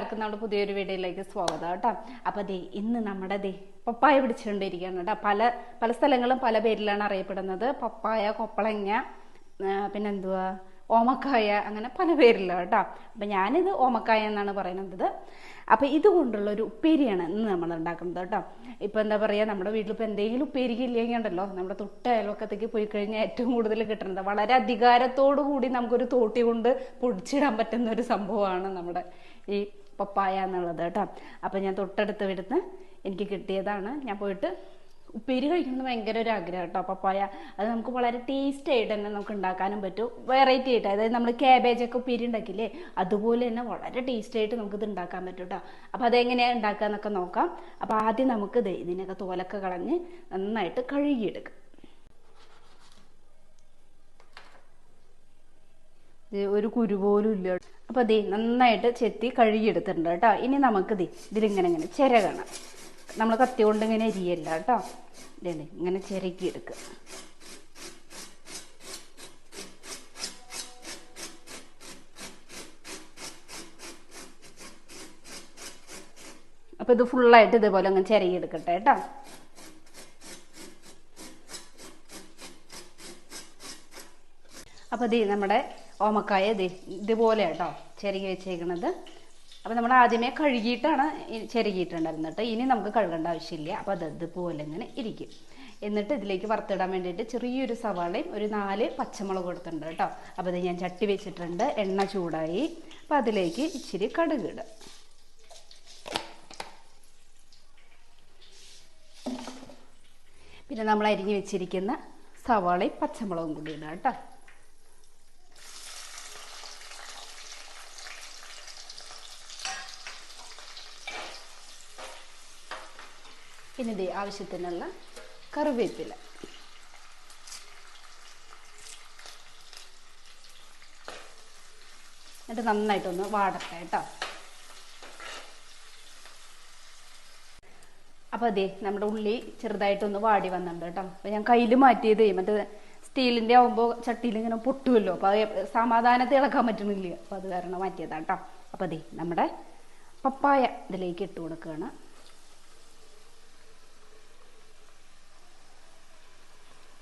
എല്ലാവർക്കും നമ്മുടെ പുതിയൊരു വീഡിയോയിലേക്ക് സ്വാഗതം കേട്ടോ. അപ്പോൾ ദേ ഇന്ന് നമ്മുടെ ദേ പപ്പായ പിടിച്ചുകൊണ്ടിരിക്കുകയാണ് കേട്ടോ. പല പല സ്ഥലങ്ങളും പല പേരിലാണ് അറിയപ്പെടുന്നത്. പപ്പായ കൊപ്പളങ്ങ പിന്നെന്തുവാ? ഓമക്കായ അങ്ങനെ പല പേരിലാണ് കേട്ടോ. അപ്പം ഞാനിത് ഓമക്കായ എന്നാണ് പറയുന്നത്. അപ്പം ഇതുകൊണ്ടുള്ള ഒരു ഉപ്പേരിയാണ് ഇന്ന് നമ്മൾ ഉണ്ടാക്കുന്നത് കേട്ടോ. ഇപ്പം എന്താ പറയുക നമ്മുടെ വീട്ടിൽ ഇപ്പോൾ എന്തെങ്കിലും ഉപ്പേരിക്ക് ഇല്ലെങ്കിൽ ഉണ്ടല്ലോ നമ്മുടെ തൊട്ട അയൽവക്കത്തേക്ക് പോയി കഴിഞ്ഞാൽ ഏറ്റവും കൂടുതൽ കിട്ടുന്നത്. വളരെ അധികാരത്തോടു കൂടി നമുക്കൊരു തോട്ടി കൊണ്ട് പൊടിച്ചിടാൻ പറ്റുന്ന ഒരു സംഭവമാണ് നമ്മുടെ ഈ പപ്പായ എന്നുള്ളത് കേട്ടോ. അപ്പം ഞാൻ തൊട്ടടുത്ത് വിടുന്ന് എനിക്ക് കിട്ടിയതാണ്. ഞാൻ പോയിട്ട് ഉപ്പേരി കഴിക്കുന്നത് ഭയങ്കര ഒരു ആഗ്രഹം കേട്ടോ പപ്പായ. അത് നമുക്ക് വളരെ ടേസ്റ്റ് ആയിട്ട് തന്നെ നമുക്ക് ഉണ്ടാക്കാനും പറ്റും. വെറൈറ്റി ആയിട്ട്. അതായത് നമ്മൾ ക്യാബേജ് ഒക്കെ ഉപ്പേരി ഉണ്ടാക്കില്ലേ അതുപോലെ തന്നെ വളരെ ടേസ്റ്റ് ആയിട്ട് നമുക്ക് ഇത് ഉണ്ടാക്കാൻ പറ്റും കേട്ടോ. അപ്പോൾ അതെങ്ങനെയാണ് ഉണ്ടാക്കുക എന്നൊക്കെ നോക്കാം. അപ്പോൾ ആദ്യം നമുക്ക് ഇത് ഇതിനൊക്കെ തോലൊക്കെ കളഞ്ഞ് നന്നായിട്ട് കഴുകിയെടുക്കാം ഇത് ഒരു കുരു പോലും ഇല്ല. അപ്പോൾ ദേ നന്നായിട്ട് ചെത്തി കഴുകിയെടുത്തിട്ടുണ്ട് കേട്ടോ. ഇനി നമുക്ക് ദേ ഇതിലിങ്ങനെ ഇങ്ങനെ ചിരകണം നമ്മൾ കത്തി കൊണ്ട് ഇങ്ങനെ അരിയല്ല കേട്ടോ. ദേ ഇങ്ങനെ ചിരക്കി എടുക്കുക. അപ്പോൾ ഇത് ഫുള്ളായിട്ട് ഇതേപോലെ അങ്ങ് ചിരകി എടുക്കട്ടെ കേട്ടോ. അപ്പോൾ ദേ നമ്മുടെ ഓമക്കായ ഇതുപോലെ കേട്ടോ ചെരുകി വെച്ചേക്കണത്. അപ്പോൾ നമ്മൾ ആദ്യമേ കഴുകിയിട്ടാണ് ചെരുകിയിട്ടുണ്ടായിരുന്നത് കേട്ടോ. ഇനി നമുക്ക് കഴുകേണ്ട ആവശ്യമില്ല. അപ്പോൾ അത് ഇതുപോലെ ഇങ്ങനെ ഇരിക്കും. എന്നിട്ട് ഇതിലേക്ക് വറുത്തിടാൻ വേണ്ടിയിട്ട് ചെറിയൊരു സവാളയും ഒരു നാല് പച്ചമുളക് കൊടുത്തിട്ടുണ്ട് കേട്ടോ. അപ്പോൾ ഇത് ഞാൻ ചട്ടി വെച്ചിട്ടുണ്ട്. എണ്ണ ചൂടായി. അപ്പോൾ അതിലേക്ക് ഇച്ചിരി കടുക് ഇടുക പിന്നെ നമ്മൾ അരിഞ്ഞ് വെച്ചിരിക്കുന്ന സവാളയും പച്ചമുളകും കൂടി ഇടാം കേട്ടോ. പിന്നെ ഇത് ആവശ്യത്തിനുള്ള കറിവേപ്പില. എന്നിട്ട് നന്നായിട്ടൊന്ന് വാടട്ടെ കേട്ടോ. അപ്പോൾ അതെ നമ്മുടെ ഉള്ളി ചെറുതായിട്ടൊന്ന് വാടി വന്നിട്ടുണ്ട് കേട്ടോ. അപ്പോൾ ഞാൻ കയ്യിൽ മാറ്റിയത് മറ്റേ സ്റ്റീലിന്റെ ആവുമ്പോ ചട്ടിയിൽ ഇങ്ങനെ പൊട്ടുമല്ലോ അപ്പോൾ അത് സമാധാനത്തിൽ ഇളക്കാൻ പറ്റണില്ല അപ്പോൾ അത് കാരണം മാറ്റിയതാണ് കേട്ടോ. അപ്പോൾ അതെ നമ്മുടെ പപ്പായ ഇതിലേക്ക് ഇട്ട് കൊടുക്കുകയാണ്.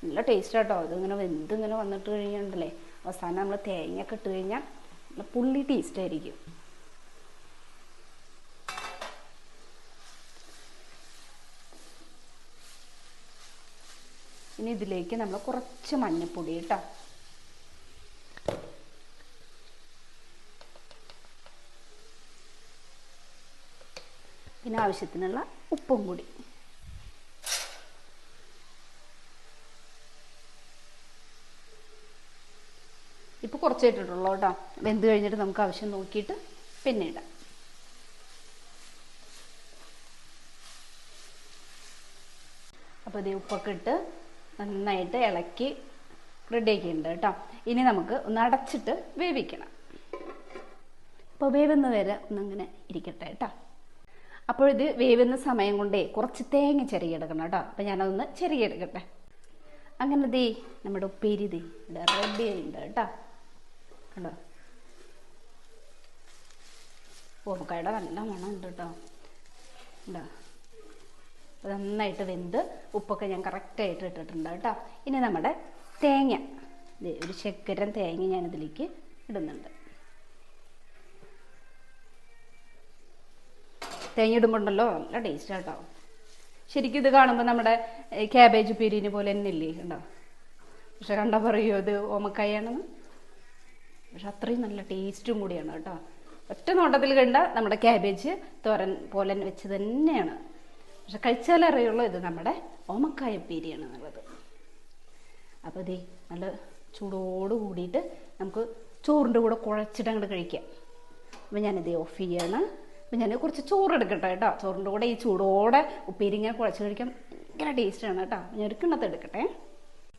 നല്ല ടേസ്റ്റ് കേട്ടോ ഇതിങ്ങനെ വെന്ത് ഇങ്ങനെ വന്നിട്ട് കഴിഞ്ഞിട്ടുണ്ടല്ലേ അവസാനം നമ്മൾ തേങ്ങയൊക്കെ ഇട്ട് കഴിഞ്ഞാൽ നല്ല പുള്ളി ടേസ്റ്റ് ആയിരിക്കും. ഇനി ഇതിലേക്ക് നമ്മൾ കുറച്ച് മഞ്ഞൾപ്പൊടി കേട്ടോ പിന്നെ ആവശ്യത്തിനുള്ള ഉപ്പും കൂടി. ഇപ്പോൾ കുറച്ച് ഇട്ടിട്ടുള്ളൂ കേട്ടോ. വെന്ത് കഴിഞ്ഞിട്ട് നമുക്ക് ആവശ്യം നോക്കിയിട്ട് പിന്നെ ഇടാം. അപ്പോൾ ഇത് ഉപ്പൊക്കെ ഇട്ട് നന്നായിട്ട് ഇളക്കി റെഡിയാക്കിയിട്ടുണ്ട് കേട്ടോ. ഇനി നമുക്ക് ഒന്ന് അടച്ചിട്ട് വേവിക്കണം. അപ്പോൾ വേവുന്ന വരെ ഒന്നങ്ങനെ ഇരിക്കട്ടെ കേട്ടോ. അപ്പോൾ ഇത് വേവുന്ന സമയം കൊണ്ടേ കുറച്ച് തേങ്ങ ചെറിയെടുക്കണം കേട്ടോ. അപ്പോൾ ഞാനതൊന്ന് ചെറിയെടുക്കട്ടെ അങ്ങനെ ദേ നമ്മുടെ ഉപ്പേരി ദേ റെഡി ആയിട്ടുണ്ട് കേട്ടോ. കണ്ടോ? ഓമക്കായുടെ നല്ല മണമുണ്ട് കേട്ടോ. ഉണ്ടോ നന്നായിട്ട് വെന്ത് ഉപ്പൊക്കെ ഞാൻ കറക്റ്റായിട്ട് ഇട്ടിട്ടുണ്ട് കേട്ടോ. ഇനി നമ്മുടെ തേങ്ങ. ഒരു ശക്കരം തേങ്ങ ഞാനിതിലേക്ക് ഇടുന്നുണ്ട്. തേങ്ങ ഇടുമ്പോണ്ടല്ലോ? നല്ല ടേസ്റ്റ് കേട്ടോ. ശരിക്കും ഇത് കാണുമ്പോൾ നമ്മുടെ ക്യാബേജ് ഉപ്പേരിനെ പോലെ തന്നെ ഇല്ലേ കണ്ടോ? പക്ഷെ കണ്ടാൽ പറയുമോ ഇത് ഓമക്കായാണെന്ന്? പക്ഷെ അത്രയും നല്ല ടേസ്റ്റും കൂടിയാണ് കേട്ടോ. ഒറ്റ നോട്ടത്തിൽ കണ്ട നമ്മുടെ ക്യാബേജ് തോരൻ പോലെ വെച്ച് തന്നെയാണ്. പക്ഷെ കഴിച്ചാലേ അറിയുള്ളൂ ഇത് നമ്മുടെ ഓമക്കായ ഉപ്പേരിയാണ് എന്നുള്ളത്. അപ്പോൾ ഇതേ നല്ല ചൂടോട് കൂടിയിട്ട് നമുക്ക് ചോറിന്റെ കൂടെ കുഴച്ചിട്ട് അങ്ങോട്ട് കഴിക്കാം. അപ്പോൾ ഞാനിത് ഓഫ് ചെയ്യാണ്. അപ്പം ഞാൻ കുറച്ച് ചോറ് എടുക്കട്ടെ കേട്ടോ. ചോറിന്റെ കൂടെ ഈ ചൂടോടെ ഉപ്പേരി ഇങ്ങനെ കുഴച്ച് കഴിക്കാൻ ഭയങ്കര ടേസ്റ്റാണ് കേട്ടോ. ഞാൻ ഒരു കിണ്ണത്ത് എടുക്കട്ടെ.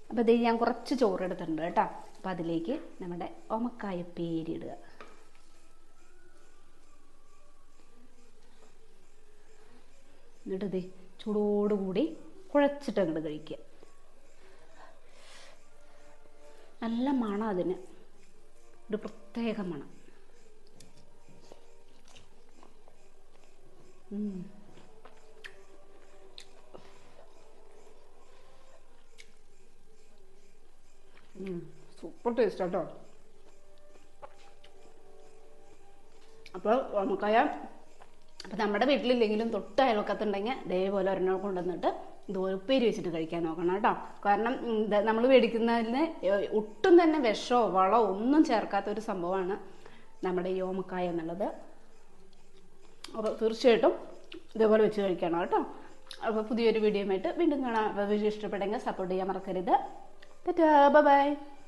അപ്പോൾ ഇത് ഞാൻ കുറച്ച് ചോറ് എടുത്തിട്ടുണ്ട് കേട്ടോ. അപ്പോൾ അതിലേക്ക് നമ്മുടെ ഒമക്കായ പേരിടുക. എന്നിട്ട് ഇത് ചൂടോടുകൂടി കുഴച്ചിട്ട് അങ്ങോട്ട് കഴിക്കുക. നല്ല മണം അതിന്. ഒരു പ്രത്യേക മണം. സൂപ്പർ ടേസ്റ്റ് കേട്ടോ അപ്പോൾ ഓമക്കായ അപ്പോൾ നമ്മുടെ വീട്ടിലില്ലെങ്കിലും തൊട്ട് അയൽവക്കത്തുണ്ടെങ്കിൽ ഇതേപോലെ ഒരെണ്ണം കൊണ്ടുവന്നിട്ട് ഇതുപോലെ ഉപ്പേരി വെച്ചിട്ട് കഴിക്കാൻ നോക്കണം കേട്ടോ. കാരണം നമ്മൾ മേടിക്കുന്നതിന് ഒട്ടും തന്നെ വിഷമോ വളമോ ഒന്നും ചേർക്കാത്ത ഒരു സംഭവമാണ് നമ്മുടെ ഈ ഓമക്കായ എന്നുള്ളത്. അപ്പോൾ തീർച്ചയായിട്ടും ഇതേപോലെ വെച്ച് കഴിക്കണം കേട്ടോ. അപ്പോൾ പുതിയൊരു വീഡിയോ ആയിട്ട് വീണ്ടും കാണാം. അപ്പോൾ വീഡിയോ ഇഷ്ടപ്പെട്ടെങ്കിൽ സപ്പോർട്ട് ചെയ്യാൻ മറക്കരുത്. Ta-da, bye-bye.